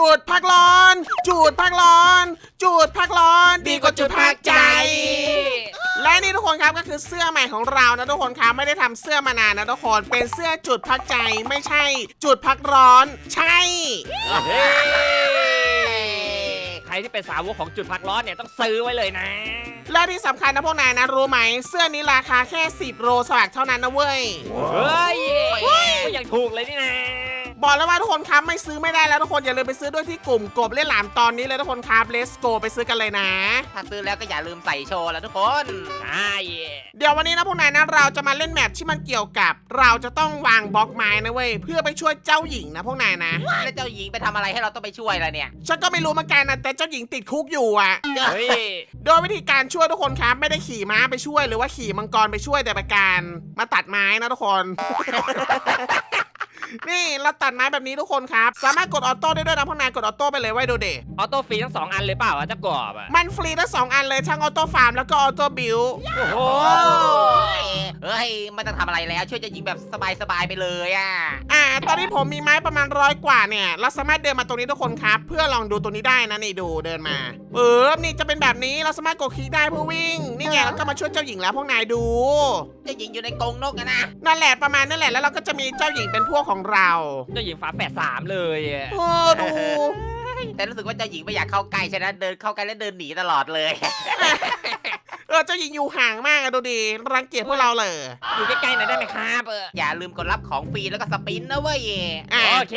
จุดพักร้อน จุดพักร้อน จุดพักร้อนดีกว่าจุดพักใจ และนี่ทุกคนครับก็คือเสื้อใหม่ของเรานะทุกคนครับไม่ได้ทำเสื้อมานานนะทุกคนเป็นเสื้อจุดพักใจไม่ใช่ จุดพักร้อน ใช่ เฮ้ยใครที่เป็นสาวกของจุดพักร้อนเนี่ยต้องซื้อไว้เลยนะ และที่สำคัญนะพวกนายนะรู้ไหม เสื้อนี้ราคาแค่ 10 โรสวักเท่านั้นนะเว้ย เฮ้ยก็ยังถูกเลยนี่นะ บอกแล้วว่าทุกคนครับไม่ซื้อไม่ได้แล้วทุกคนอย่าลืมไปซื้อด้วยที่กลุ่มกบเล่นหลามตอนนี้เลยทุกคนครับเลสโกไปซื้อกันเลยนะ ถ้าซื้อแล้วก็อย่าลืมใส่โชว์แล้วทุกคนใช่เดี๋ยววันนี้นะพวกนายนะเราจะมาเล่นแมปที่มันเกี่ยวกับ เราจะต้องวางบล็อกไม้นะเว้ยเพื่อไปช่วยเจ้าหญิงนะพวกนายนะ แล้วเจ้าหญิงไปทำอะไรให้เราต้องไปช่วยล่ะเนี่ยฉันก็ไม่รู้เหมือนกันนะแต่เจ้าหญิงติดคุกอยู่อะเฮ้ยโดยวิธีการช่วยทุกคนครับ ไม่ได้ขี่ม้าไปช่วย หรือว่าขี่มังกรไปช่วยแต่เป็นการมาตัดไม้นะทุกคน นี่เราตัดไม้แบบนี้ทุกคนครับ สามารถกดออโต้ได้ด้วยนะพวกนายกดออโต้ไปเลยไว้ดูเดออโต้ฟรีทั้งสองอันเลยเปล่าอะเจ้ากบอะมันฟรีทั้งสองอันเลยทั้งออโต้ฟาร์มแล้วก็ออโต้บิลโอ้โห เฮ้ยไม่ต้องทำอะไรแล้ว ช่วยเจ้าหญิงแบบสบายๆไปเลยอะ อ่า ตอนนี้ผมมีไม้ประมาณร้อยกว่าเนี่ย เราสามารถเดินมาตรงนี้ทุกคนครับ เพื่อลองดูตรงนี้ได้นะนี่ดูเดินมาเออนี่จะเป็นแบบนี้เราสามารถกดคลิกได้เพื่อวิ่ง นี่ไงแล้วก็มาช่วยเจ้าหญิงแล้วพวกนายดูเจ้าหญิงอยู่ในกรงนกอะนะ นั่นแหละประมาณนั่นแหละแล้วเราก็จะมีเจ้าหญิงเป็นพวกของเรา เจ้าหญิงฝาแฝดสามเลยอะเออดู แต่รู้สึกว่าเจ้าหญิงไม่อยากเข้าใกล้ฉะนั้นเดินเข้าใกล้แล้วเดินหนีตลอดเลย เออเจ้าหญิงอยู่ห่างมากอะดูดิรังเกียจพวกเราเลยอยู่ใกล้ๆหน่อยได้ไหมครับเอออย่าลืมกดรับของฟรีแล้วก็สปินนะเว้ยอะโอเค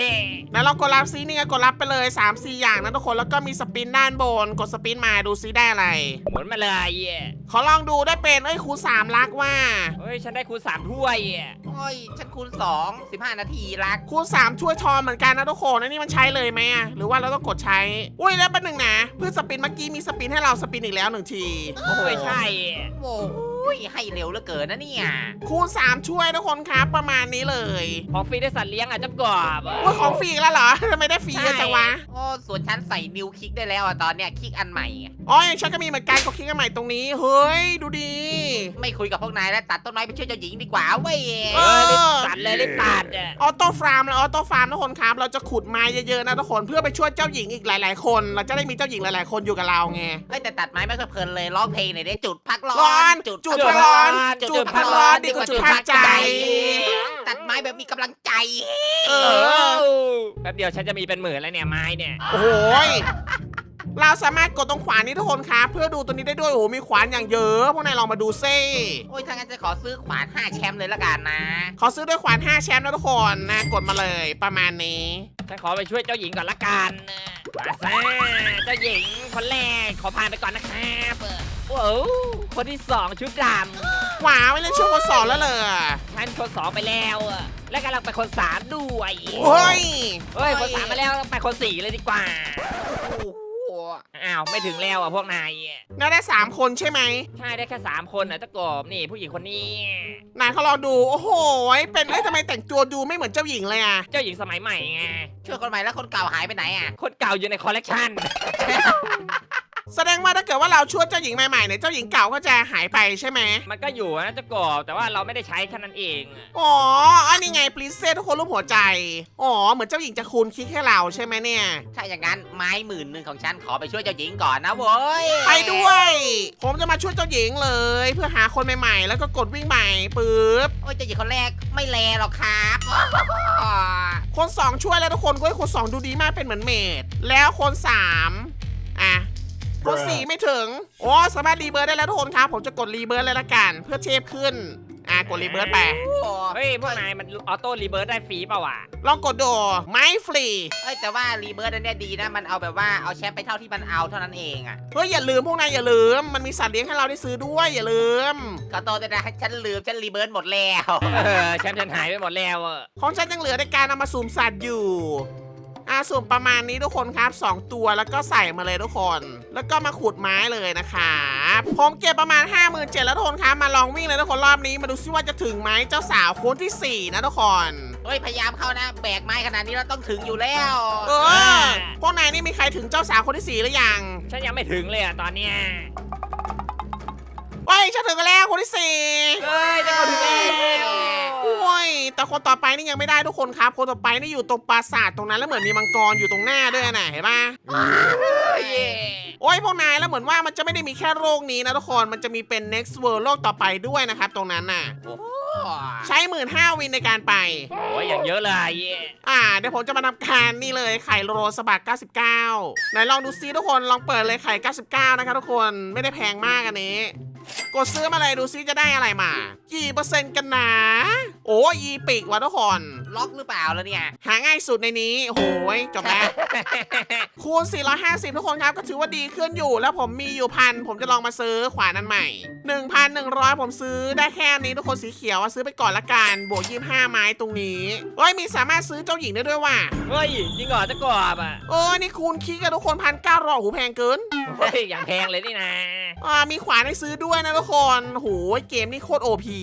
แล้วเรากดรับซีนี่ไงกดรับไปเลย3 4อย่างนะทุกคนแล้วก็มีสปินด้านบน กดสปินมาดูซิได้อะไรหมุนมาเลยอะขอลองดูได้เป็นเอ้ยครูสามลักว่าเฮ้ยฉันได้คูณสามถ้วยอะโอ้ยฉันคูณ2 15 นาทีรักคูณ3ช่วยทอนเหมือนกันนะทุกคนอันนี้มันใช้เลยไหมอะหรือว่าเราต้องกดใช้ อุ้ยแล้วเป็นหนึ่งนะเพื่อสปินเมื่อกี้มีสปินให้เราสปินอีกแล้วหนึ่งที โอ้ยใช่อะโอ้ยให้เร็วเหลือเกินนะเนี่ยคูณ3ช่วยทุกคนครับประมาณนี้เลยของฟรีได้สัตว์เลี้ยงอะเจ้ากบอะว่าของฟรีอีกแล้วเหรอทำไมได้ฟรีเยอะจังวะโอ้ส่วนฉันใส่นิวคลิกได้แล้วอะตอนเนี้ยคลิกอันใหม่อะอ๋ออย่างฉันก็มีเหมือนกันกดคลิกกันใหม่ตรงนี้เฮ้ยดูดี ไม่คุยกับพวกนายแล้วตัดต้นไม้ไปช่วยเจ้าหญิงดีกว่าเว้ยเอเอออรีบตัด เลยรีบตัดอะออโต้ฟาร์มแล้วออโต้ฟาร์มทุกคนครับ เราจะขุดไม้เยอะๆนะทุกคนเพื่อไปช่วยเจ้าหญิงอีกหลาย ๆ คน เราจะได้มีเจ้าหญิงหลายๆ คนอยู่กับเราไงเฮ้ยแต่ตัดไม้ไม่ค่อยเพลินเลยร้องเพลงหน่อยได้จุดพักร้ร้อนจุดจุดพักร้อนจุดพักร้อนดีกว่าจุดพักใจ ตัดไม้แบบมีกำลังใจ เอเอออแป๊บเดียวฉันจะมีเป็นหมื่นแล้วเนี่ยไม้เนี่ย โอ้โหย เราสามารถกดตรงขวานี้ทุกคนครับเพื่อดูตัวนี้ได้ด้วยโอ้โหมีขวานอย่างเยอะพวกนายลองมาดูซิโอ้ยถ้างั้นจะขอซื้อขวาน5แชมป์เลยละกันนะ ขอซื้อด้วยขวาน5แชมป์นะทุกคนนะกดมาเลยประมาณนี้ฉันขอไปช่วยเจ้าหญิงก่อนละกันมาซ่าเจ้าหญิงคนแรกขอผ่านไปก่อนนะครับว้าวคนที่สองชุดดขวาไม่เล่นช่วงคนสอนแล้วเลยำฉันคนสองไปแล้วอะและกำลังไปคนสามด้วยเฮ้ยเฮ้ยคนสามมาแล้วไปคนสี่เลยดีกว่าโอ้โหอ้าวไม่ถึงแล้วอะพวกนายน่าได้3คนใช่ไหมใช่ได้แค่สามคนอะเจ้ากบนี่ผู้หญิงคนนี้ นายเขาลองดู โอ้โหเป็นเอ้ยทำไมแต่งตัวดูไม่เหมือนเจ้าหญิงเลยอะเจ้าหญิงสมัยใหม่ไงช่วยคนใหม่แล้วคนเก่าหายไปไหนอะ คนเก่าอยู่ในคอลเลกชัน แสดงว่าถ้าเกิดว่าเราช่วยเจ้าหญิงใหม่ๆเนี่ยเจ้าหญิงเก่าก็จะหายไปใช่ไหมมันก็อยู่นะเจ้ากบแต่ว่าเราไม่ได้ใช้แค่นั้นเอง อ๋ออันนี้ไงปรินเซสทุกคนรูปหัวใจอ๋อเหมือนเจ้าหญิงจะคูณคิดให้เราใช่ไหมเนี่ย ถ้าอย่างนั้นไม้หมื่นหนึ่งของฉันขอไปช่วยเจ้าหญิงก่อนนะเว้ยไปด้วย ผมจะมาช่วยเจ้าหญิงเลย เพื่อหาคนใหม่ๆ แล้วก็กดวิ่งใหม่ปึ๊บโอ้ยเจ้าหญิงคนแรกไม่แลหรอกครับคนสองช่วยแล้วทุกคนก็ให้คนสองดูดีมากเป็นเหมือนเมดแล้วคนสามอะ คนสี่ไม่ถึง โอ้ สามารถรีเบิร์ดได้แล้วทุกคนครับ ผมจะกดรีเบิร์ดเลยละกัน เพื่อเทพขึ้น อะกดรีเบิร์ดไปเฮ้ย พวกนายมันออโต้รีเบิร์ได้ฟรีเปล่าวะลองกดดูไม่ฟรี เอ้ยแต่ว่ารีเบิร์ดอันเนี้ยดีนะ มันเอาแบบว่าเอาแชมป์ไปเท่าที่มันเอาเท่านั้นเองอะเฮ้ยอย่าลืมพวกนายอย่าลืม มันมีสัตว์เลี้ยงให้เราได้ซื้อด้วยอย่าลืม ก็โตแต่นะฉันลืมฉันรีเบิร์ดหมดแล้ว เออแชมป์ฉันหายไปหมดแล้วอะของฉันยังเหลือในการเอามาสุ่มสัตว์อยู่ อ่าสุ่มประมาณนี้ทุกคนครับ 2 ตัวแล้วก็ใส่มาเลยทุกคน แล้วก็มาขุดไม้เลยนะครับผมเก็บประมาณ 5 7 0 0 0แล้วทุกคนครับมาลองวิ่งเลยทุกคนรอบนี้มาดูซิว่าจะถึงไหมเจ้าสาวคนที่ 4 นะทุกคนเฮ้ยพยายามเข้านะ แบกไม้ขนาดนี้เราต้องถึงอยู่แล้ว เออพวกนายนี่มีใครถึงเจ้าสาวคนที่4หรือยังฉันยังไม่ถึงเลยอะตอนเนี้ยเฮ้ยฉันถึงกันแล้วคนที่เฮ้ยจะเข้าถึงแล้ว 4โอ้ย แต่ คนต่อไปนี่ยังไม่ได้ทุกคนครับ คนต่อไปนี่อยู่ตรงปราสาทตรงนั้นแล้วเหมือนมีมังกรอยู่ตรงหน้าด้วยน่ะเห็นปะเย่โอ้ยพวกนายแล้วเหมือนว่ามันจะไม่ได้มีแค่โลกนี้นะทุกคนมันจะมีเป็น next world โลกต่อไปด้วยนะครับตรงนั้นน่ะโอ้โหใช้หมื่นห้าวินในการไปโอ้ยอย่างเยอะเลยเย่อ่าเดี๋ยวผมจะมาทำการนี่เลยไข่โรสบัก99ไหนลองดูซิทุกคนลองเปิดเลยไข่ 99 นะครับทุกคนไม่ได้แพงมากอันนี้ กดซื้อมาเลยดูซิจะได้อะไรมา กี่เปอร์เซ็นต์กันนะ โอ้ยอีปิกว่ะทุกคน ล็อกหรือเปล่าแล้วเนี่ย หาง่ายสุดในนี้ โอ้โหยจบแล้ว คูณ 450 ทุกคนครับ ก็ถือว่าดีขึ้นอยู่ แล้วผมมีอยู่พัน ผมจะลองมาซื้อขวานนั้นใหม่ 1,100 ผมซื้อได้แค่นี้ทุกคนสีเขียวอะซื้อไปก่อนละกัน บวก 25 ไม้ตรงนี้เฮ้ยมีสามารถซื้อเจ้าหญิงได้ด้วยว่ะ เฮ้ยจริงเหรอเจะกบอะ เออ นี่คูณคิกกับทุกคนพันเก้าร้อยหูแพงเกิน เฮ้ยอย่างแพงเลยนี่นะ อ่ามีขวานให้ซื้อด้วยนะทุกคนโหยเกมนี้โคตรโอพี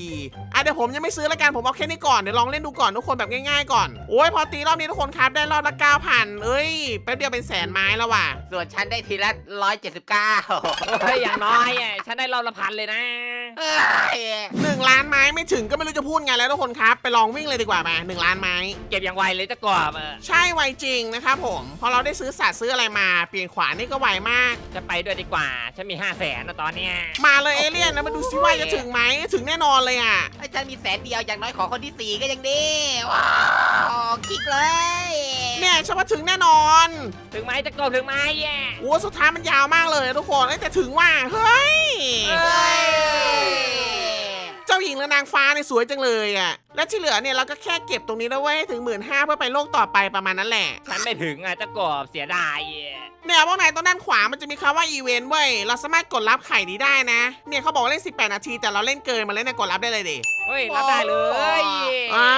เดี๋ยวผมยังไม่ซื้อละกันผมเอาแค่นี้ก่อนเดี๋ยวลองเล่นดูก่อนทุกคนแบบง่ายๆก่อนโอ้ยพอตีรอบนี้ทุกคนครับได้รอบละ9,000เอ้ยแป๊บเดียวเป็นแสนไม้แล้วว่ะ ส่วนฉันได้ทีละร้อยเจ็ดสิบเก้าเฮ้ยอย่างน้อยอะฉันได้รอบละพันเลยนะ หนึ่งล้านไม้ไม่ถึงก็ไม่รู้จะพูดไงแล้วทุกคนครับ ไปลองวิ่งเลยดีกว่ามาหนึ่งล้านไม้ เก็บอย่างไวเลยเจะกบอะใช่ไวจริงนะครับผมพอเราได้ซื้อสัตว์ซื้ออะไรมา เปลี่ยนขวานนี่ก็ไวมาก จะไปด้วยดีกว่า ฉันมีห้าแสนนะตอนเนี้ยมาเลยเอเลี่ยนนะมาดูซิว่าจะถึงไหมถึงแน่นอนเลยอะไอ้ฉันมีแสนเดียวอย่างน้อยขอคนที่สี่ก็ยังดีว้าวคลิกเลยเนี่ยฉันว่าถึงแน่นอนถึงไหมเจะกบถึงไหมแย่โอ้สุดท้ายมันยาวมากเลยทุกคนเอ้ยแต่ถึงว่าเฮ้ย เฮ้ยเจ้าหญิงและนางฟ้าเนี่ยสวยจังเลยอะ และที่เหลือเนี่ยเราก็แค่เก็บตรงนี้แล้วเว้ยถึงหมื่นห้าเพื่อไปโลกต่อไปประมาณนั้นแหละ ฉันไม่ถึงอะเจะกบเสียดาย เนี่ยพวกนายตรงด้านขวามันจะมีคำว่าอีเวนต์เว้ย เราสามารถกดรับไข่นี้ได้นะ เนี่ยเขาบอกว่าเล่น 18 นาที แต่เราเล่นเกินมาเล่นในยกดรับได้เลยดิเฮ้ยรับได้เลยอ่า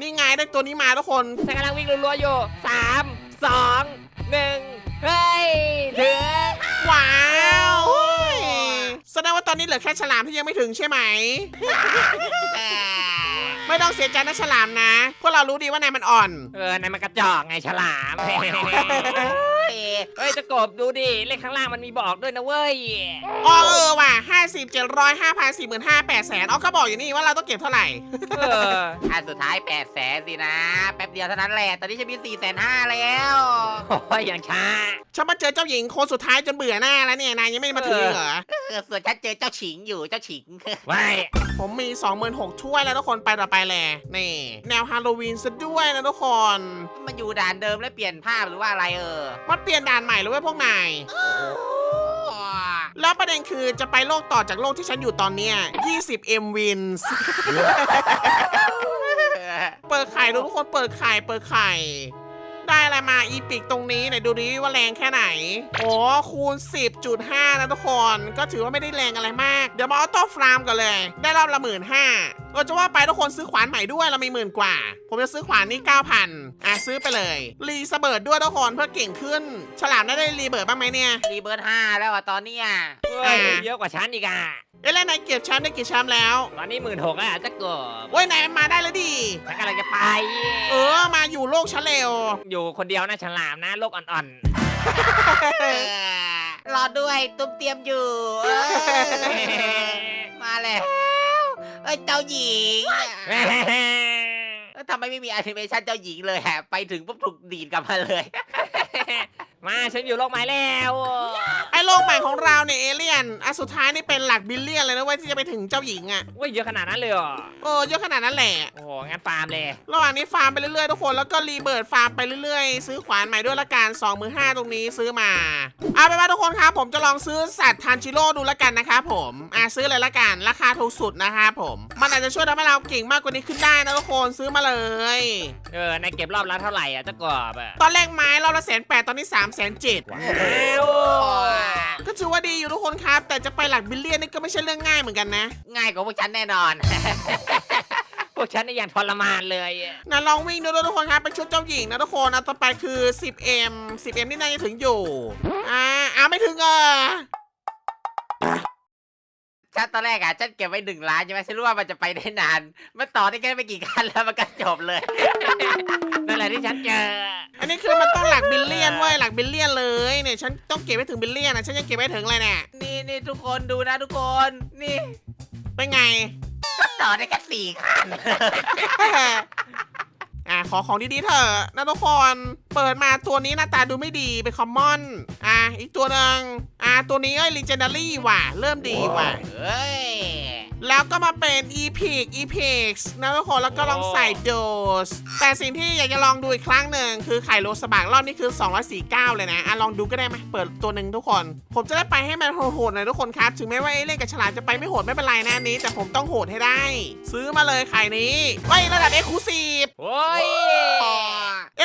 นี่ไงได้ตัวนี้มาทุกคนฉันกำลังวิ่งรัวๆอยู่สามสองหนึ่งเฮ้ยถึงว้าวเฮ้ยแสดงว่าตอนนี้เหลือแค่ฉลามที่ยังไม่ถึงใช่ไหม ไม่ต้องเสียใจนะฉลามนะ พวกเรารู้ดีว่านายมันอ่อน เออนายมันกระจอกไงฉลามเฮ้ยเจะกบดูดิ เลขข้างล่างมันมีบอกด้วยนะเว้ยอ๋อเออว่ะห้าสิบเจ็ดร้อยห้าพันสี่หมื่นห้าแปดแสนอ๋อเขาบอกอยู่นี่ว่าเราต้องเก็บเท่าไหร่ เอออันสุดท้ายแปดแสนสินะ แป๊บเดียวเท่านั้นแหละ ตอนนี้ฉันมีสี่แสนห้าแล้วโอ้ยอย่างช้าฉันมาเจอเจ้าหญิงคนสุดท้ายจนเบื่อหน้าแล้วเนี่ยนายยังไม่มาถึงเหรอเออส่วนฉันเจอเจ้าฉิงอยู่เจ้าฉิงไว้ผมมี 26,000ถ้วยแล้วทุกคนไปต่อไปแหละนี่แนวฮาโลวีนซะด้วยนะทุกคน มันอยู่ด่านเดิมแล้วเปลี่ยนภาพหรือว่าอะไรเออมันเปลี่ยนด่านใหม่เลยเว้ยพวกนายแล้วประเด็นคือจะไปโลกต่อจากโลกที่ฉันอยู่ตอนเนี้ย20 M wins เปิดไข่ดูทุกคนเปิดไข่เปิดไข่ ได้อะไรมาอีปิกตรงนี้ไหนดูดิว่าแรงแค่ไหน โอ้คูณ 10.5 นะทุกคน ก็ถือว่าไม่ได้แรงอะไรมาก เดี๋ยวมาออโต้ฟาร์มกันเลย ได้รอบละหมื่นห้าเราจะว่าไปทุกคนซื้อขวานใหม่ด้วยเรามีหมื่นกว่า ผมจะซื้อขวานนี่9,000อะซื้อไปเลย รีสเบิร์ดด้วยทุกคนเพื่อเก่งขึ้น ฉลามได้ได้รีเบิร์ดบ้างไหมเนี่ยรีเบิร์ดห้าแล้วอะตอนเนี้ยเฮ้ยเยอะกว่าฉันอีกอะเอ้ยแล้วนายเก็บแชมป์ได้กี่แชมป์แล้ว ตอนนี้หมื่นหกอะเจะกบโอ้ยนายมาได้แล้วดิฉันกำลังจะไป เออ มาอยู่โลกฉันเร็วอยู่คนเดียวนะฉลามนะโลกอ่อนเออรอด้วยตุ้มเตรียมอยู่เออๆ มาแล้วเอ้ยเจ้าหญิงเฮ้ยเอ้ยทำไมไม่มีแอนิเมชันเจ้าหญิงเลยฮะไปถึงปุ๊บถูกดีดกลับมาเลย มาฉันอยู่โลกใหม่แล้วไอ้ โลกใหม่ของเราเนี่ยเอเลี่ยนอันสุดท้ายนี่เป็นหลักบิลเลียนเลยนะเว้ยที่จะไปถึงเจ้าหญิงอะเว้ยเยอะขนาดนั้นเลยเหรอเออเยอะขนาดนั้นแหละ โอ้โหงั้นฟาร์มเลย ระหว่างนี้ฟาร์มไปเรื่อยๆทุกคนแล้วก็รีเบิร์ดฟาร์มไปเรื่อยๆ ซื้อขวานใหม่ด้วยละกัน2 5 0 0ตรงนี้ซื้อมาเอาไปนว่าทุกคนครับผมจะลองซื้อสัตว์ทันจิโร่ดูละกันนะครับผมอะซื้อเลยละกันราคาถูกสุดนะครับผม มันอาจจะช่วยทำให้เราเก่งมากกว่านี้ขึ้นได้นะทุกคนซื้อมาเลย เออนายเก็บรอบละเท่าไหร่อะเจะกบอะตอนแรกไม้เราละแสนแปดตอนนี้3ามแสนเจ็ดว้าวก็ ถือว่าดีอยู่ทุกคนครับ แต่จะไปหลักบิลเลียนนี่ก็ไม่ใช่เรื่องง่ายเหมือนกันนะ ง่ายกว่าพวกฉันแน่นอน พวกฉันนี่อย่างทรมานเลยอะนะลองวิ่งดูด้วยทุกคนครับเป็นชุดเจ้าหญิงนะทุกคนนะต่อไปคือ 10M 10M นี่น่าจะถึงอยู่ อ่าอ่าไม่ถึงเออ ฉันตอนแรกอะฉันเก็บไว้หนึ่งล้านใช่ไหมฉันรู้ว่ามันจะไปได้นาน มันต่อได้แค่ไม่กี่คันแล้วมันก็จบเลย นั่นแหละที่ฉันเจอ อันนี้คือมันต้องหลักบิลเลียนเว้ยหลักบิลเลียนเลยเนี่ยฉันต้องเก็บไว้ถึงบิลเลียนนะฉันยังเก็บไว้ถึงเลยเนี่ยนี่นี่ทุกคนดูนะทุกคน นี่เป็นไงก็ต่อได้แค่สี่ขั้น อะขอของดีๆเถอะนะทุกคน เปิดมาตัวนี้หน้าตาดูไม่ดีเป็นคอมมอน อะอีกตัวหนึ่งอะตัวนี้เอ้ยลีเจนดารี่ว่ะ เริ่มดีว่ะเฮ้ย แล้วก็มาเป็น e p i c e p i x นะทุกคนแล้วก็ลองใส่โดส แต่สิ่งที่อยากจะลองดูอีกครั้งหนึ่งคือไข่โรสบักรอบนี้คือ 249 เลยนะอะลองดูก็ได้ไหมเปิดตัวหนึ่งทุกคน ผมจะได้ไปให้มันโหดๆหน่อยทุกคนครับ ถึงแม้ว่าไอ้เล่นกับฉลามจะไปไม่โหดไม่เป็นไรนะอันนี้ แต่ผมต้องโหดให้ได้ ซื้อมาเลยไข่นี้ไว้ระดับเอ็กซ์คลูซีฟโอ้ย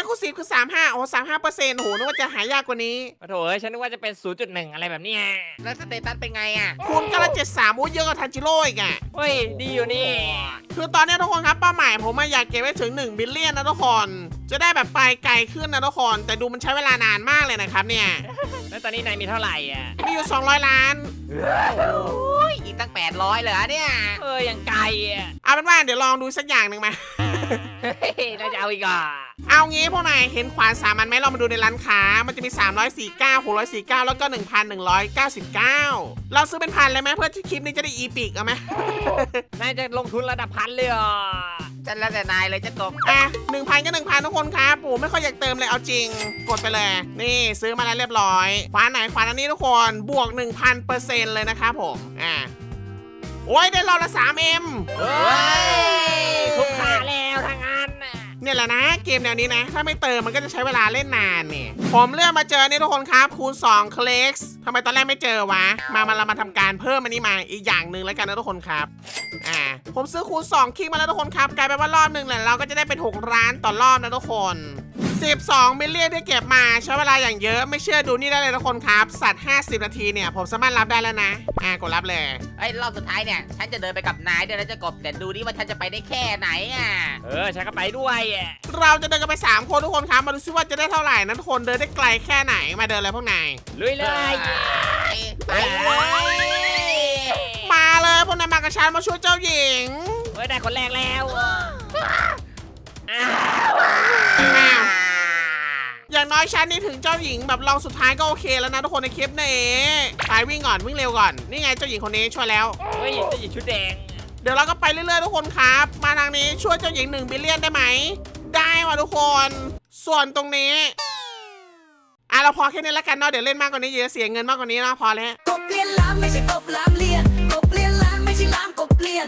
เอ็กซ์คลูซีฟคือ35โอ้35เปอร์เซ็นต์โหนึกว่าจะหายากกว่านี้โอ้โถเอ้ยฉันนึกว่าจะเป็น 0.1 อะไรแบบเนี้ยแล้วสเตตัสเป็นไงอะ คูณกละ73โอ้เยอะกว่าทันจิโร่อีกอะเฮ้ย ดีอยู่นี่ คือตอนนี้ทุกคนครับเป้าหมายผมอะอยากเก็บไว้ถึง1บิลเลียนนะทุกคนจะได้แบบไปไกลขึ้นนะทุกคนแต่ดูมันใช้เวลานานมากเลยนะครับเนี่ยแล้วตอนนี้นายมีเท่าไหร่อะ มีอยู่ 200 ล้าน โอ้ยอีกตั้งแปดร้อยเลยเหรอเนี่ยเออยังไกลอะ เอาเป็นว่าเดี๋ยวลองดูสักอย่างหนึ่งมา เฮ้ยน่าจะเอาอีกอะ เอางี้พวกนายเห็นขวานสามันไหมเรามาดูในร้านค้า มันจะมี 349 649 แล้วก็ 1,199 เราซื้อเป็นพันเลยไหมเพื่อที่คลิปนี้จะได้อีปิกเอาไหมนายจะลงทุนระดับพันเลยเหรอะจะแล้วแต่นายเลยจะกบอะ1,000ก็1,000ทุกคนครับปู่ไม่ค่อยอยากเติมเลยเอาจริง กดไปเลย นี่ซื้อมาแล้วเรียบร้อยขวานไหนขวานอันนี้ทุกคนบวก 1,000%เลยนะครับผมอะโอ้ยได้รอบละ 3M เฮ้ย เนี่ยแหละนะ เกมแนวนี้นะ ถ้าไม่เติมมันก็จะใช้เวลาเล่นนานเนี่ย ผมเลือกมาเจอนี่ทุกคนครับ คูณ2คลิกส์ทำไมตอนแรกไม่เจอวะ มามาเรามาทำการเพิ่มอันนี้มาอีกอย่างหนึ่งแล้วกันนะทุกคนครับ อ่า ผมซื้อคูณ2คลิกมาแล้วทุกคนครับ กลายเป็นว่ารอบหนึ่งแหละเราก็จะได้เป็น6ร้านต่อรอบนะทุกคน 12มิลเลียนที่เก็บมาใช้เวลาอย่างเยอะไม่เชื่อดูนี่ได้เลยทุกคนครับ สัตว์ 50 นาทีเนี่ย ผมสามารถรับได้แล้วนะ อ่ากดรับเลย ไอ้ยรอบสุดท้ายเนี่ย ฉันจะเดินไปกับนายเดี๋ยวเราจะกบแต่ดูดิว่าฉันจะไปได้แค่ไหนอะ เออฉันก็ไปด้วยอะเราจะเดินกันไป 3 คนทุกคนครับ มาดูซิว่าจะได้เท่าไหร่นะทุกคนเดินได้ไกลแค่ไหนมาเดินเลยพวกนายลุยเลย ไปเลยมาเลยพวกนายมากับฉันมาช่วยเจ้าหญิงเฮ้ยได้คนแรกแล้วอ้าวอ้าว อย่างน้อยฉันนี่ถึงเจ้าหญิงแบบลองสุดท้ายก็โอเคแล้วนะทุกคนในคลิปนี้ไปวิ่งก่อนวิ่งเร็วก่อน นี่ไงเจ้าหญิงคนนี้ช่วยแล้ว เฮ้ยจะหยิบชุดแดง เดี๋ยวเราก็ไปเรื่อยๆทุกคนครับ มาทางนี้ช่วยเจ้าหญิงหนึ่งบิลเลียนได้ไหม ได้ว่ะทุกคน ส่วนตรงนี้ อะเราพอแค่นี้แล้วกันเนาะเดี๋ยวเล่นมากกว่านี้เดี๋ยวเสียเงินมากกว่านี้เนาะพอแล้ว กบเลียนล้านไม่ใช่กบล้ามเลียนกบเลียนล้านไม่ใช่ล้ามกบเลียน